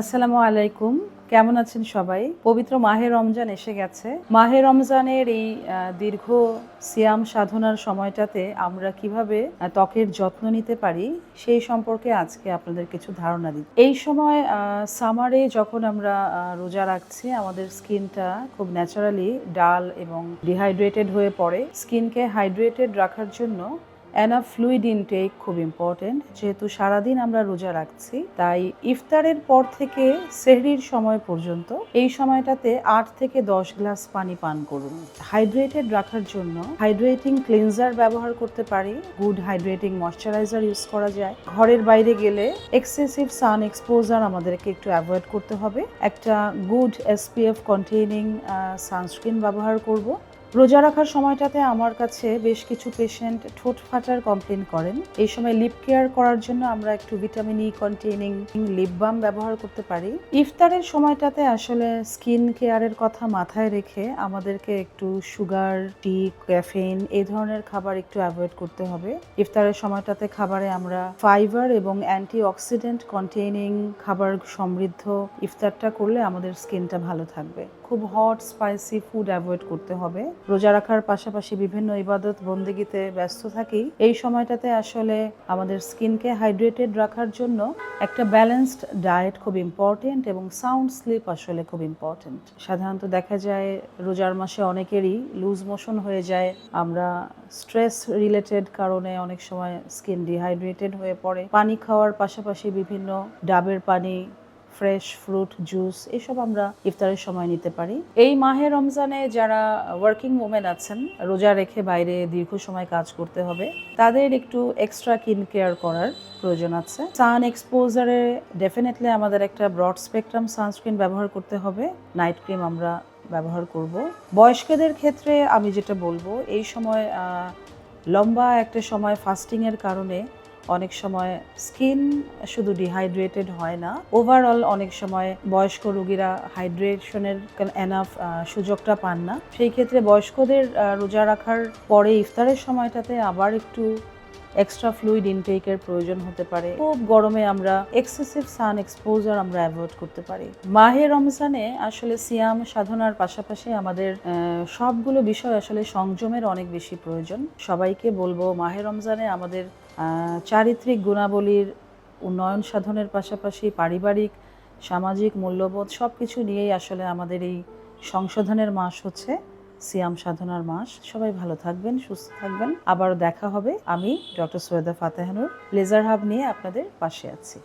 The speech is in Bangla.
আসসালামু আলাইকুম। কেমন আছেন সবাই? পবিত্র মাহে রমজান এসে গেছে। মাহে রমজানের এই দীর্ঘ সিয়াম সাধনার সময়টাতে আমরা কীভাবে ত্বকের যত্ন নিতে পারি, সেই সম্পর্কে আজকে আপনাদের কিছু ধারণা দিই। এই সময় সামারে যখন আমরা রোজা রাখছি, আমাদের স্কিনটা খুব ন্যাচারালি ডাল এবং ডিহাইড্রেটেড হয়ে পড়ে। স্কিনকে হাইড্রেটেড রাখার জন্য অ্যানা ফ্লুইড ইনটেক খুব ইম্পর্টেন্ট যেহেতু সারাদিন আমরা রোজা রাখছি, তাই ইফতারের পর থেকে সেহরির সময় পর্যন্ত এই সময়টাতে আট থেকে দশ গ্লাস পানি পান করুন। হাইড্রেটেড রাখার জন্য হাইড্রেটিং ক্লিনজার ব্যবহার করতে পারি গুড হাইড্রেটিং ময়শ্চারাইজার ইউজ করা যায়। ঘরের বাইরে গেলে এক্সেসিভ সান এক্সপোজার আমাদেরকে একটু অ্যাভয়েড করতে হবে। একটা গুড এসপিএফ কন্টেইনিং সানস্ক্রিন ব্যবহার করব। রোজা রাখার সময়টাতে আমার কাছে বেশ কিছু পেশেন্ট ঠোঁট ফাটার কমপ্লেন করেন। এই সময় লিপ কেয়ার করার জন্য আমরা একটু vitamin E containing lip balm ব্যবহার করতে পারি। ইফতারের সময়টাতে আসলে স্কিন কেয়ারের কথা মাথায় রেখে আমাদেরকে একটু সুগার টি ক্যাফেইন এই ধরনের খাবার একটু অ্যাভয়েড করতে হবে। ইফতারের সময়টাতে খাবারে আমরা ফাইবার এবং অ্যান্টি অক্সিডেন্ট কন্টেইনিং খাবার সমৃদ্ধ ইফতারটা করলে আমাদের স্কিনটা ভালো থাকবে। খুব হট স্পাইসি ফুড অ্যাভয়েড করতে হবে। রোজা রাখার পাশাপাশি বিভিন্ন ইবাদত বন্দেগিতে ব্যস্ত থাকি। এই সময়টাতে আসলে আমাদের স্কিনকে হাইড্রেটেড রাখার জন্য একটা ব্যালেন্সড ডায়েট খুব ইম্পর্টেন্ট এবং সাউন্ড স্লিপ আসলে খুব ইম্পর্টেন্ট সাধারণত দেখা যায় রোজার মাসে অনেকেরই লুজ মোশন হয়ে যায়। আমরা স্ট্রেস রিলেটেড কারণে অনেক সময় স্কিন ডিহাইড্রেটেড হয়ে পড়ে। পানি খাওয়ার পাশাপাশি বিভিন্ন ডাবের পানি ফ্রেশ ফ্রুট জুস এসব আমরা ইফতারের সময় নিতে পারি। এই মাহে রমজানে যারা ওয়ার্কিং ওমেন আছেন, রোজা রেখে বাইরে দীর্ঘ সময় কাজ করতে হবে, তাদের একটু এক্সট্রা কিন কেয়ার করার প্রয়োজন আছে। সান এক্সপোজারে ডেফিনেটলি আমাদের একটা ব্রড স্পেকট্রাম সানস্ক্রিন ব্যবহার করতে হবে। নাইট ক্রিম আমরা ব্যবহার করব। বয়স্কদের ক্ষেত্রে আমি যেটা বলব, এই সময় লম্বা একটা সময় ফাস্টিংয়ের কারণে অনেক সময় স্কিন শুধু ডিহাইড্রেটেড হয় না। ওভারঅল অনেক সময় বয়স্ক রোগীরা হাইড্রেশনের এনাফ সুযোগটা পান না। সেই ক্ষেত্রে বয়স্কদের রোজা রাখার পরে ইফতারের সময়টাতে আবার একটু এক্সট্রা ফ্লুইড ইনটেকের প্রয়োজন হতে পারে। খুব গরমে আমরা এক্সেসিভ সান এক্সপোজার আমরা অ্যাভয়েড করতে পারি। মাহে রমজানে আসলে সিয়াম সাধনার পাশাপাশি আমাদের সবগুলো বিষয় আসলে সংযমের অনেক বেশি প্রয়োজন। সবাইকে বলব মাহে রমজানে আমাদের চারিত্রিক গুণাবলীর উন্নয়ন সাধনের পাশাপাশি পারিবারিক, সামাজিক মূল্যবোধ সব কিছু নিয়েই আসলে আমাদের এই সংশোধনের মাস হচ্ছে। সিয়াম সাধনার মাস। সবাই ভালো থাকবেন, সুস্থ থাকবেন। আবারও দেখা হবে। আমি ডক্টর সৈয়দা ফাতেহানুর লেজার হাব নিয়ে আপনাদের পাশে আছি।